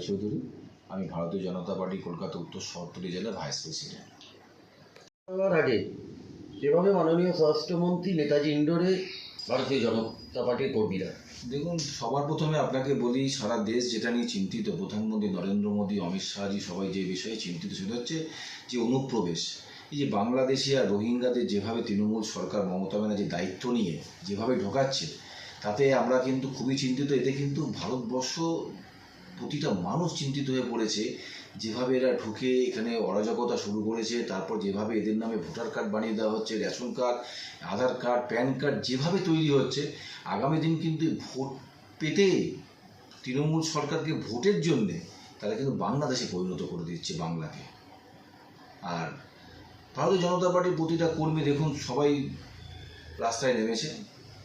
রায়চৌধুরী আমি ভারতীয় জনতা পার্টি কলকাতা উত্তর শহরতলি জেলার ভাইস প্রেসিডেন্ট। হওয়ার আগে যেভাবে মাননীয় স্বরাষ্ট্রমন্ত্রী নেতাজি ইন্ডোরে ভারতীয় জনতা পার্টির কর্মীরা। দেখুন সবার প্রথমে আপনাকে বলি সারা দেশ যেটা নিয়ে চিন্তিত প্রধানমন্ত্রী নরেন্দ্র মোদী অমিত শাহজি সবাই যে বিষয়ে চিন্তিত সেটা হচ্ছে যে অনুপ্রবেশ। এই যে বাংলাদেশি আর রোহিঙ্গাদের যেভাবে তৃণমূল সরকার মমতা ব্যানার্জি দায়িত্ব নিয়ে যেভাবে ঢোকাচ্ছে তাতে আমরা কিন্তু খুবই চিন্তিত। এতে কিন্তু ভারতবর্ষ প্রতিটা মানুষ চিন্তিত হয়ে পড়েছে। যেভাবে এরা ঢুকে এখানে অরাজকতা শুরু করেছে, তারপর যেভাবে এদের নামে ভোটার কার্ড বানিয়ে দেওয়া হচ্ছে, ration card, Aadhaar card, PAN card যেভাবে তৈরি হচ্ছে, আগামী দিন কিন্তু ভোট পেতে তৃণমূল সরকারকে ভোটের জন্যে তারা কিন্তু বাংলাদেশে পরিণত করে দিচ্ছে বাংলাকে। আর ভারতীয় জনতা পার্টির প্রতিটা কর্মী দেখুন, সবাই রাস্তায় নেমেছে।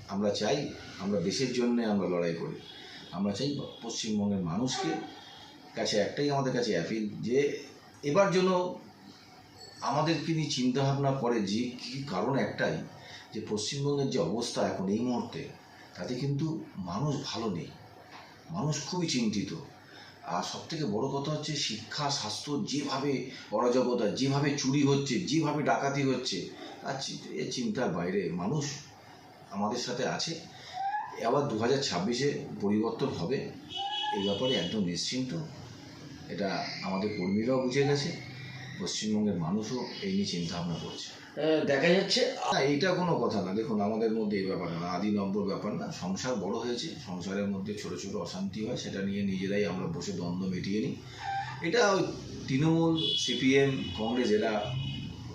আমরা চাই আমরা দেশের জন্য আমরা লড়াই করি। আমরা চাই পশ্চিমবঙ্গের মানুষকে কাছে একটাই আমাদের কাছে অ্যাপিল যে এবার যেন আমাদেরকে নিয়ে চিন্তাভাবনা করে যে কী কারণ একটাই যে পশ্চিমবঙ্গের যে অবস্থা এখন এই মুহূর্তে, তাতে কিন্তু মানুষ ভালো নেই। মানুষ খুবই চিন্তিত। আর সবথেকে বড় কথা হচ্ছে শিক্ষা, স্বাস্থ্য যেভাবে অরাজকতা, যেভাবে চুরি হচ্ছে, যেভাবে ডাকাতি হচ্ছে আর এ চিন্তার বাইরে মানুষ আমাদের সাথে আছে। আবার দু হাজার ছাব্বিশে পরিবর্তন হবে এই ব্যাপারে একদম নিশ্চিন্ত। এটা আমাদের কর্মীরাও বুঝে গেছে পশ্চিমবঙ্গের মানুষও এই নিয়ে চিন্তাভাবনা করছে। দেখা যাচ্ছে এইটা কোনো কথা না। দেখুন আমাদের মধ্যে এই ব্যাপার না আদি নম্বর ব্যাপার না। সংসার বড় হয়েছে সংসারের মধ্যে ছোট ছোট অশান্তি হয় সেটা নিয়ে নিজেরাই আমরা বসে দ্বন্দ্ব মিটিয়ে নিই। এটা ওই তৃণমূল সিপিএম কংগ্রেস এরা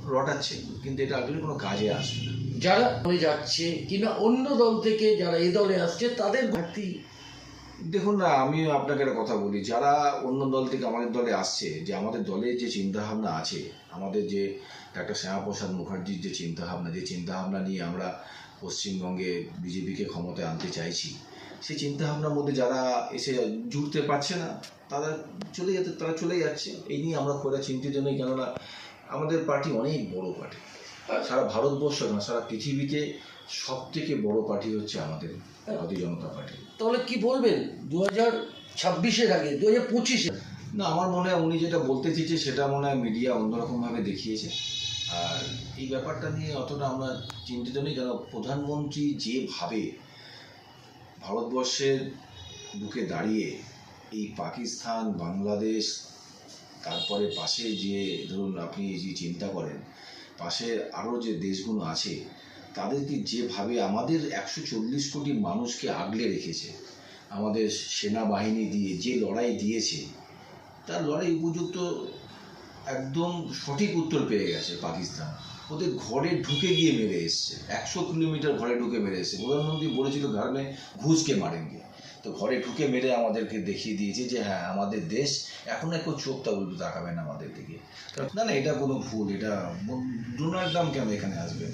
রটাচ্ছে কিন্তু এটা আসলে কোনো কাজে আসবে না। যারা দলে যাচ্ছে কিংবা অন্য দল থেকে যারা এই দলে আসছে তাদের ঘাটতি দেখুন না আমি আপনাকে একটা কথা বলি। যারা অন্য দল থেকে আমাদের দলে আসছে যে আমাদের দলের যে চিন্তাভাবনা আছে আমাদের যে ডাক্তার শ্যামাপ্রসাদ মুখার্জির যে চিন্তাভাবনা যে চিন্তাভাবনা নিয়ে আমরা পশ্চিমবঙ্গে বিজেপিকে ক্ষমতায় আনতে চাইছি সেই চিন্তাভাবনার মধ্যে যারা এসে জুড়তে পারছে না তারা চলে যেতে তারা চলে যাচ্ছে। এই নিয়ে আমরা একটা চিন্তিত নেই কেননা আমাদের পার্টি অনেক বড় পার্টি। সারা ভারতবর্ষ না সারা পৃথিবীতে সব থেকে বড় পার্টি হচ্ছে আমাদের ভারতীয় জনতা পার্টি। তাহলে কি বলবেন? দু হাজার ছাব্বিশের আগে দু হাজার পঁচিশে? না আমার মনে হয় উনি যেটা বলতে চেয়েছে সেটা মনে হয় মিডিয়া অন্যরকমভাবে দেখিয়েছে। আর এই ব্যাপারটা নিয়ে অতটা আমরা চিন্তিত নেই কেন প্রধানমন্ত্রী যেভাবে ভারতবর্ষের বুকে দাঁড়িয়ে এই পাকিস্তান বাংলাদেশ তারপরে পাশে যে, ধরুন আপনি যে চিন্তা করেন পাশের আরও যে দেশগুলো আছে, তাদেরকে যেভাবে আমাদের একশো চল্লিশ কোটি মানুষকে আগলে রেখেছে, আমাদের সেনাবাহিনী দিয়ে, যে লড়াই দিয়েছে, তার লড়াই উপযুক্ত একদম সঠিক উত্তর পেয়ে গেছে পাকিস্তান। ওদের ঘরে ঢুকে গিয়ে মেরে এসছে, একশো কিলোমিটার ঘরে ঢুকে মেরে এসছে। প্রধানমন্ত্রী বলেছিল ঘরে ঘুষকে মারেনগে তো ঘরে ঢুকে মেরে আমাদেরকে দেখিয়ে দিয়েছে যে হ্যাঁ আমাদের দেশ এখন আর কেউ চোখটা উল্টো তাকাবে না আমাদের দিকে। না না এটা কোনো ভুল এটা ডোনাল্ড ট্রাম্প কেন এখানে আসবে?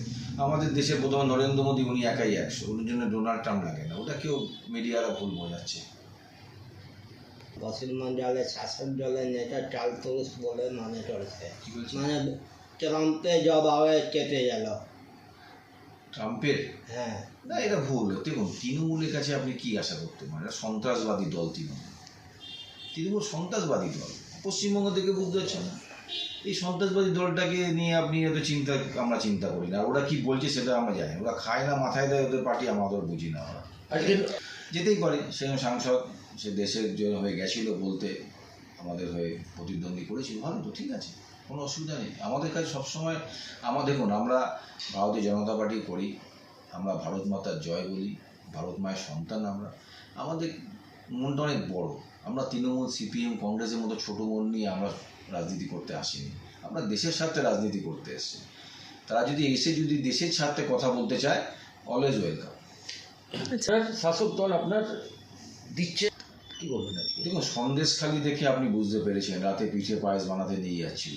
আমাদের দেশে প্রথমে নরেন্দ্র মোদী উনি একাই একশো ওর জন্য ডোনাল্ড ট্রাম্প লাগে না ওটা কেউ মিডিয়ারা ভুল বোঝাচ্ছে। পশ্চিমবঙ্গে শাসক দলের নেতা চাল বলে মনে বলছি মানে ট্রাম্পে জবাবে কেটে গেল। ট্রাম্পের? হ্যাঁ। না এটা ভুল। দেখুন তৃণমূলের কাছে আপনি কি আশা করতে পারেন? এটা সন্ত্রাসবাদী দল তৃণমূল। তৃণমূল সন্ত্রাসবাদী দল। পশ্চিমবঙ্গ থেকে বুঝতে পারছেন না। এই সন্ত্রাসবাদী দলটাকে নিয়ে আপনি এত চিন্তা আমরা চিন্তা করি না। আর ওরা কি বলছে সেটা আমরা জানি ওরা খায় না মাথায় দেয় ওদের পার্টি আমাদের বুঝি না ওরা। যেতেই পারে সে সাংসদ সে দেশের জন্য হয়ে গেছিল বলতে আমাদের হয়ে প্রতিদ্বন্দ্বী করেছিল। ভালো তো ঠিক আছে। কোনো অসুবিধা নেই। আমাদের কাছে সবসময় আমরা দেখুন আমরা ভারতীয় জনতা পার্টি করি আমরা ভারত মাতার জয় বলি ভারত মায়ের সন্তান আমরা। আমাদের মনটা অনেক বড়। আমরা তৃণমূল সিপিএম কংগ্রেসের মতো ছোটো মন নিয়ে আমরা রাজনীতি করতে আসিনি। আমরা দেশের স্বার্থে রাজনীতি করতে এসেছি। তারা যদি এসে যদি দেশের স্বার্থে কথা বলতে চায় অলওয়েজ ওয়েলকাম স্যার, শাসক দল আপনার দিচ্ছে? কি বলবেন দেখুন সন্দেশখালি দেখে আপনি বুঝতে পেরেছেন রাতে পিঠে পায়েস বানাতে নিয়ে যাচ্ছিল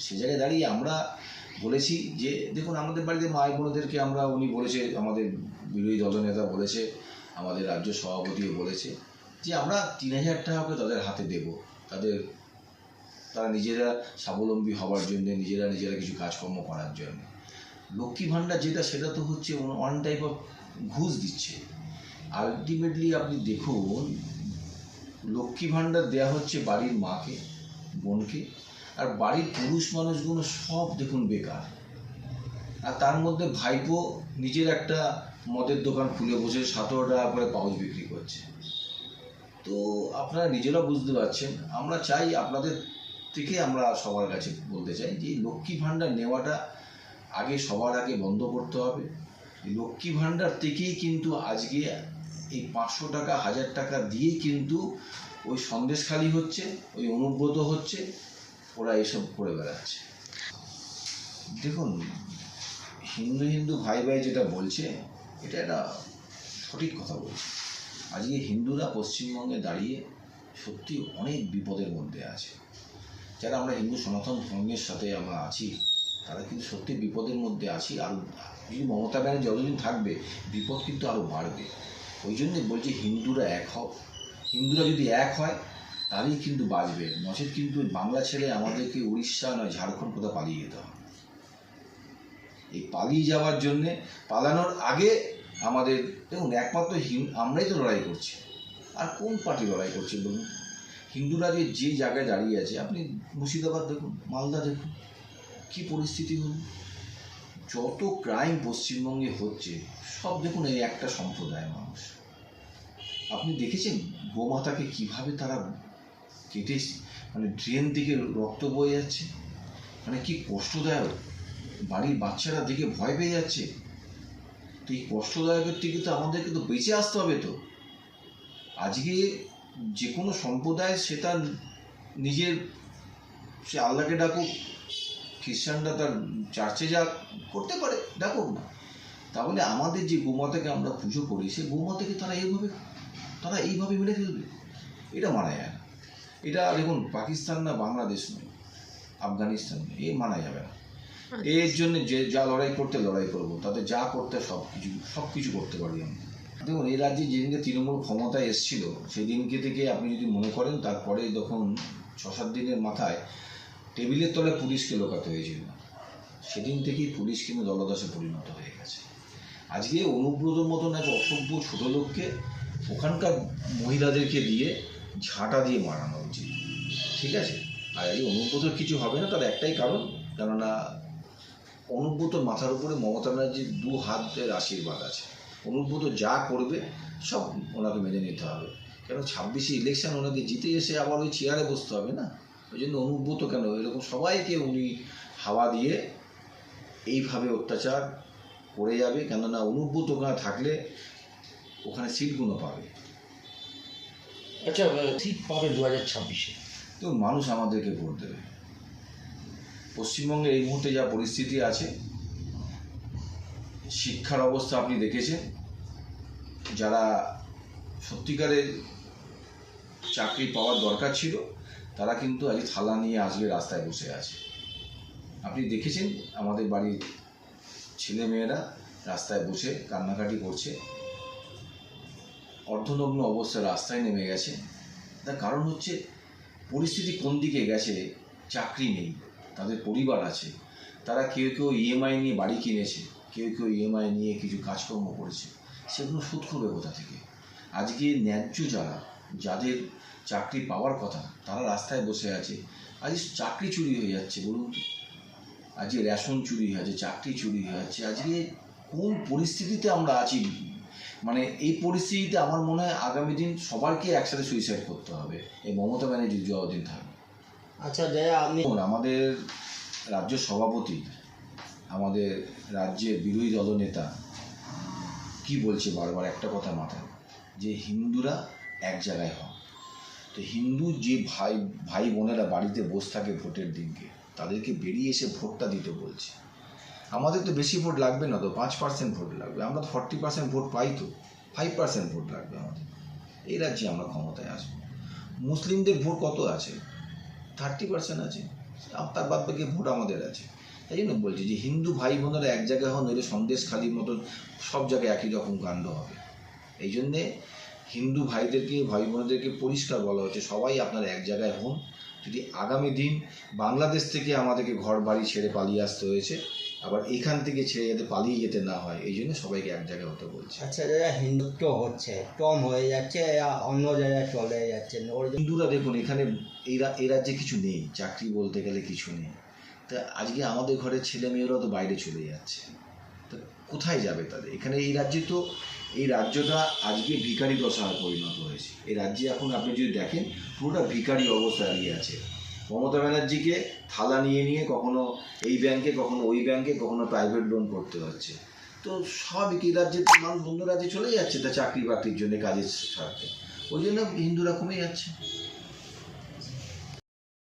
সে জায়গায় দাঁড়িয়ে আমরা বলেছি যে, দেখুন, আমাদের বাড়িতে মাই বোনদেরকে আমরা, উনি বলেছে, আমাদের বিরোধী দলনেতা বলেছে, আমাদের রাজ্য সভাপতিও বলেছে, যে আমরা তিন হাজার টাকা করে তাদের হাতে দেব। তাদের, তারা নিজেরা স্বাবলম্বী হওয়ার জন্য, নিজেরা নিজেরা কিছু কাজকর্ম করার জন্য। লক্ষ্মী ভাণ্ডার যেটা, সেটা তো হচ্ছে ওয়ান টাইপ অফ ঘুষ দিচ্ছে। আলটিমেটলি আপনি দেখুন, লক্ষ্মী ভাণ্ডার দেওয়া হচ্ছে বাড়ির মাকে, বোনকে আর বাড়ির পুরুষ মানুষগুলো সব দেখুন বেকার। আর তার মধ্যে ভাইপো নিজের একটা মদের দোকান খুলে বসে সতেরো টাকা করে পাউচ বিক্রি করছে। তো আপনারা নিজেরা বুঝতে পারছেন, আমরা চাই আপনাদের থেকে আমরা সবার কাছে বলতে চাই যে লক্ষ্মী ভাণ্ডার নেওয়াটা আগে সবার আগে বন্ধ করতে হবে। লক্ষ্মী ভাণ্ডার থেকেই কিন্তু আজকে এই পাঁচশো টাকা, হাজার টাকা দিয়ে কিন্তু ওই সন্দেশখালি হচ্ছে, ওই অনুব্রত হচ্ছে ওরা এসব করে বেড়াচ্ছে। দেখুন, হিন্দু হিন্দু ভাই ভাই যেটা বলছে, এটা একটা সঠিক কথা বলছে। আজকে হিন্দুরা পশ্চিমবঙ্গে দাঁড়িয়ে সত্যি অনেক বিপদের মধ্যে আছে। যারা আমরা হিন্দু সনাতন ধর্মের সাথে আমরা আছি, তারা কিন্তু সত্যি বিপদের মধ্যে আছি। আর যদি মমতা ব্যানার্জি যতদিন থাকবে, বিপদ কিন্তু আরও বাড়বে। ওই জন্যে বলছি হিন্দুরা এক হোক হিন্দুরা যদি এক হয় তাহলেই কিন্তু বাঁচবে। নচেত কিন্তু বাংলা ছেড়ে আমাদেরকে উড়িষ্যা নয়, ঝাড়খণ্ড কোথাও পালিয়ে যেতে হবে। এই পালিয়ে যাওয়ার জন্যে পালানোর আগে আমাদের, দেখুন, একমাত্র আমরাই তো লড়াই করছি। আর কোন পার্টি লড়াই করছে বলুন? হিন্দুরা যে যে জায়গায় দাঁড়িয়ে আছে, আপনি মুর্শিদাবাদ দেখুন, মালদা দেখুন, কি পরিস্থিতি হল যত ক্রাইম পশ্চিমবঙ্গে হচ্ছে, সব দেখুন এই একটা সম্প্রদায়ের মানুষ। আপনি দেখেছেন গোমাতাকে কীভাবে তারা কেটে মানে ড্রেন থেকে রক্ত বয়ে যাচ্ছে। মানে কি কষ্টদায়ক। বাড়ির বাচ্চারা দেখে ভয় পেয়ে যাচ্ছে। তো এই কষ্টদায়কের থেকে তো আমাদেরকে তো বেঁচে আসতে হবে তো। আজকে যে কোনো সম্প্রদায় সে তার নিজের, সে আল্লাহকে ডাকুক, খ্রিস্টানরা তার চার্চে যা করতে পারে, ডাকুক না। তাহলে আমাদের যে গোমাতাকে আমরা পুজো করি সেই গোমাতাকে তারা এইভাবে তারা এইভাবে মেরে ফেলবে। এটা মানা যায় এটা দেখুন পাকিস্তান না বাংলাদেশ নয় আফগানিস্তান নয় এ মানা যাবে না। এর জন্য যে যা লড়াই করতে লড়াই করব তাতে যা করতে সব কিছু সব কিছু করতে পারি আমি। দেখুন এই রাজ্যে যেদিনকে তৃণমূল ক্ষমতায় এসেছিল সেদিনকে থেকে আপনি যদি মনে করেন তারপরে যখন ছ সাত দিনের মাথায় টেবিলের তলে পুলিশকে লোকাতে হয়েছিল সেদিন থেকেই পুলিশ কিন্তু দলদাসে পরিণত হয়ে গেছে। আজকে অনুব্রতর মতন এক অসভ্য ছোট লোককে ওখানকার মহিলাদেরকে দিয়ে ঝাঁটা দিয়ে মারানো উচিত। ঠিক আছে? আর এই অনুব্রতর কিছু হবে না তার একটাই কারণ, কেননা অনুব্রতর মাথার উপরে মমতা ব্যানার্জির দু হাতের আশীর্বাদ আছে। অনুব্রত যা করবে, সব ওনাকে মেনে নিতে হবে। কেন ছাব্বিশে ইলেকশন ওনাকে জিতে এসে আবার ওই চেয়ারে বসতে হবে না? ওই জন্য অনুব্রত কেন? এরকম সবাইকে উনি হাওয়া দিয়ে এইভাবে অত্যাচার করে যাবে, কেননা অনুব্রত ওখানে থাকলে ওখানে সিটগুলো পাবে। আচ্ছা সিট পাবে দু হাজার ছাব্বিশে। তো মানুষ আমাদেরকে ভোট দেবে। পশ্চিমবঙ্গে এই মুহূর্তে যা পরিস্থিতি আছে, শিক্ষার অবস্থা আপনি দেখেছেন। যারা সত্যিকারের চাকরি পাওয়ার দরকার ছিল, তারা কিন্তু আজ থালা নিয়ে আজকে রাস্তায় বসে আছে। আপনি দেখেছেন আমাদের বাড়ির ছেলে মেয়েরা রাস্তায় বসে কান্নাকাটি করছে। অর্ধনগ্ন অবস্থায় রাস্তায় নেমে গেছে। তার কারণ হচ্ছে, পরিস্থিতি কোন দিকে গেছে, চাকরি নেই, তাদের পরিবার আছে, তারা কেউ কেউ ইএমআই নিয়ে বাড়ি কিনেছে, কেউ কেউ ইএমআই নিয়ে কিছু কাজকর্ম করেছে, সেগুলো সুদ করবে কোথা থেকে? আজকে ন্যায্য যারা, যাদের চাকরি পাওয়ার কথা, তারা রাস্তায় বসে আছে। আজ চাকরি চুরি হয়ে যাচ্ছে, বলুন আজকে রেশন চুরি হয়ে যাচ্ছে চাকরি চুরি হয়ে যাচ্ছে আজকে কোন পরিস্থিতিতে আমরা আছি? মানে এই পরিস্থিতিতে আমার মনে হয় আগামী দিন সবাইকে একসাথে সুইসাইড করতে হবে। এই মমতা ব্যানার্জি যতদিন থাকবে। আচ্ছা দয়া আপনি আমাদের রাজ্য সভাপতি আমাদের রাজ্যের বিরোধী দলনেতা কি বলছে বারবার একটা কথা মাথায়? যে হিন্দুরা এক জায়গায় হয় তো হিন্দু যে ভাই ভাই বোনেরা বাড়িতে বসে থাকে ভোটের দিনকে তাদেরকে বেরিয়ে এসে ভোটটা দিতে বলছে। আমাদের তো বেশি ভোট লাগবে না তো, পাঁচ পার্সেন্ট ভোট লাগবে। আমরা তো ফর্টি পার্সেন্ট ভোট পাই তো ফাইভ পার্সেন্ট ভোট লাগবে আমাদের। এই রাজ্যে আমরা ক্ষমতায় আসব। মুসলিমদের ভোট কত আছে? থার্টি পার্সেন্ট আছে। তার বাদ বাকি ভোট আমাদের আছে। তাই জন্য বলছি যে হিন্দু ভাই বোনেরা এক জায়গায় হন, নইলে সন্দেশ খালির মতন সব জায়গায় একই রকম কাণ্ড হবে। এই জন্যে হিন্দু ভাইদেরকে ভাই বোনেদেরকে পরিষ্কার বলা হচ্ছে, সবাই আপনারা এক জায়গায় হন। যদি আগামী দিন বাংলাদেশ থেকে আমাদেরকে ঘর বাড়ি ছেড়ে পালিয়ে আসতে হয়েছে আবার এখান থেকে ছেড়ে যাতে পালিয়ে যেতে না হয় এই জন্য সবাইকে এক জায়গায় হতে বলছে। আচ্ছা যারা হিন্দুত্ব হচ্ছে কম হয়ে যাচ্ছে অন্য জায়গায় চলে যাচ্ছে হিন্দুরা দেখুন এখানে এই রাজ্যে কিছু নেই চাকরি বলতে গেলে কিছু নেই। তা আজকে আমাদের ঘরের ছেলে মেয়েরাও তো বাইরে চলে যাচ্ছে। তা কোথায় যাবে তাদের? এখানে এই রাজ্যে তো এই রাজ্যটা আজকে ভিখারি দশায় পরিণত হয়েছে। এই রাজ্যে এখন আপনি যদি দেখেন পুরোটা ভিখারি অবস্থা দাঁড়িয়ে আছে। মমতা ব্যানার্জিকে থালা নিয়ে নিয়ে কখনো এই ব্যাংকে, কখনো ওই ব্যাংকে, কখনো প্রাইভেট লোন করতে হচ্ছে। তো সব এই রাজ্যে মানুষ অন্য রাজ্যে চলে যাচ্ছে তা চাকরি বাকরির জন্য কাজের স্বার্থে? ওই জন্য হিন্দুরা কমে যাচ্ছে।